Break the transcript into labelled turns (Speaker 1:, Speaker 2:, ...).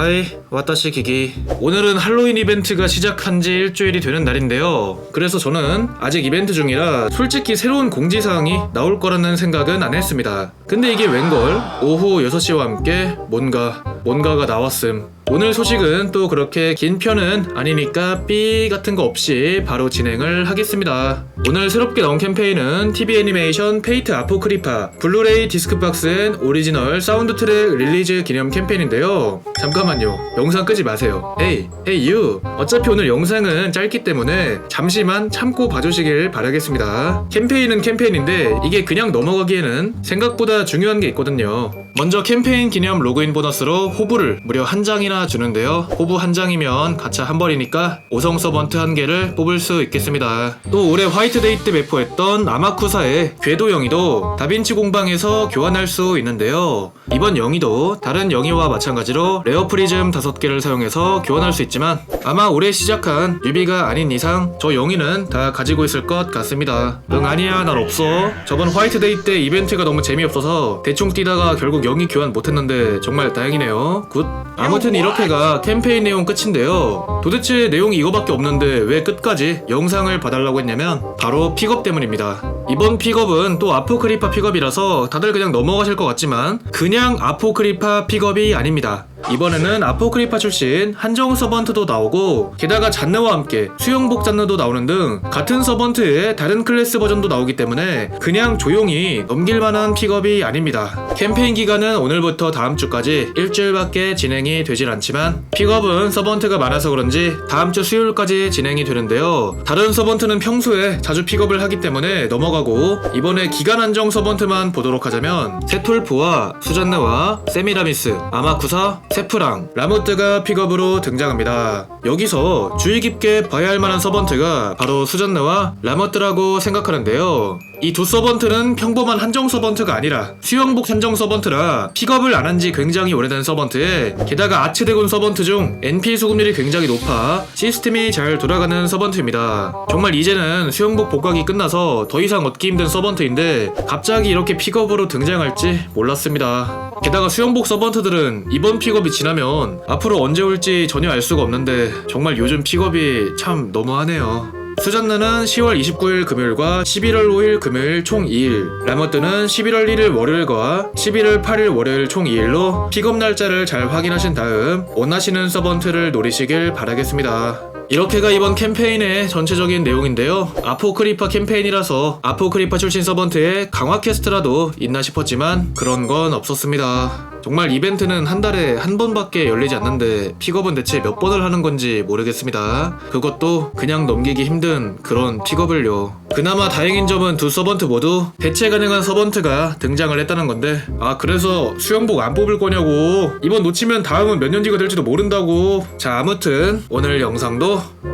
Speaker 1: 하이, 와타시 기기. 오늘은 할로윈 이벤트가 시작한 지 일주일이 되는 날인데요. 그래서 저는 아직 이벤트 중이라 솔직히 새로운 공지사항이 나올 거라는 생각은 안 했습니다. 근데 이게 웬걸? 오후 6시와 함께 뭔가, 뭔가가 나왔음. 오늘 소식은 또 그렇게 긴 편은 아니니까 삐 같은 거 없이 바로 진행을 하겠습니다. 오늘 새롭게 나온 캠페인은 TV 애니메이션 페이트 아포크리파 블루레이 디스크박스 앤 오리지널 사운드 트랙 릴리즈 기념 캠페인인데요. 잠깐만요. 영상 끄지 마세요. 에이, 에이 유. 어차피 오늘 영상은 짧기 때문에 잠시만 참고 봐주시길 바라겠습니다. 캠페인은 캠페인인데 이게 그냥 넘어가기에는 생각보다 중요한 게 있거든요. 먼저 캠페인 기념 로그인 보너스로 호부를 무려 한 장이나 주는데요. 호부 한 장이면 가차 한 벌이니까 5성 서번트 한 개를 뽑을 수 있겠습니다. 또 올해 화이트데이 때 배포했던 아마쿠사의 궤도 영이도 다빈치 공방에서 교환할 수 있는데요. 이번 영이도 다른 영이와 마찬가지로 레어 프리즘 5개를 사용해서 교환할 수 있지만 아마 올해 시작한 뉴비가 아닌 이상 저 영이는 다 가지고 있을 것 같습니다. 응 아니야 난 없어. 저번 화이트데이 때 이벤트가 너무 재미없어서 대충 뛰다가 결국 영이 교환 못했는데 정말 다행이네요. 굿. 아무튼 이 렇게가 캠페인 내용 끝인데요. 도대체 내용이 이거밖에 없는데 왜 끝까지 영상을 봐달라고 했냐면 바로 픽업 때문입니다. 이번 픽업은 또 아포크리파 픽업이라서 다들 그냥 넘어가실 것 같지만 그냥 아포크리파 픽업이 아닙니다. 이번에는 아포크리파 출신 한정 서번트도 나오고 게다가 잔느와 함께 수영복 잔느도 나오는 등 같은 서번트의 다른 클래스 버전도 나오기 때문에 그냥 조용히 넘길 만한 픽업이 아닙니다. 캠페인 기간은 오늘부터 다음 주까지 일주일밖에 진행이 되질 않지만 픽업은 서번트가 많아서 그런지 다음 주 수요일까지 진행이 되는데요. 다른 서번트는 평소에 자주 픽업을 하기 때문에 넘어가 고 이번에 기간 한정 서번트만 보도록 하자면 세톨프와 수잔느와 세미라미스, 아마쿠사, 세프랑, 라모트가 픽업으로 등장합니다. 여기서 주의 깊게 봐야 할 만한 서번트가 바로 수잔느와 라모트라고 생각하는데요. 이 두 서번트는 평범한 한정 서번트가 아니라 수영복 한정 서번트라 픽업을 안 한 지 굉장히 오래된 서번트에 게다가 아츠대군 서번트 중 NP 수급률이 굉장히 높아 시스템이 잘 돌아가는 서번트입니다. 정말 이제는 수영복 복각이 끝나서 더 이상 얻기 힘든 서번트인데 갑자기 이렇게 픽업으로 등장할지 몰랐습니다. 게다가 수영복 서번트들은 이번 픽업이 지나면 앞으로 언제 올지 전혀 알 수가 없는데 정말 요즘 픽업이 참 너무하네요. 수잔느는 10월 29일 금요일과 11월 5일 금요일 총 2일, 라모트는 11월 1일 월요일과 11월 8일 월요일 총 2일로 픽업 날짜를 잘 확인하신 다음 원하시는 서번트를 노리시길 바라겠습니다. 이렇게가 이번 캠페인의 전체적인 내용인데요. 아포크리파 캠페인이라서 아포크리파 출신 서번트의 강화 퀘스트라도 있나 싶었지만 그런 건 없었습니다. 정말 이벤트는 한 달에 한 번밖에 열리지 않는데 픽업은 대체 몇 번을 하는 건지 모르겠습니다. 그것도 그냥 넘기기 힘든 그런 픽업을요. 그나마 다행인 점은 두 서번트 모두 대체 가능한 서번트가 등장을 했다는 건데 아 그래서 수영복 안 뽑을 거냐고 이번 놓치면 다음은 몇년 뒤가 될지도 모른다고 자 아무튼 오늘 영상도 끝!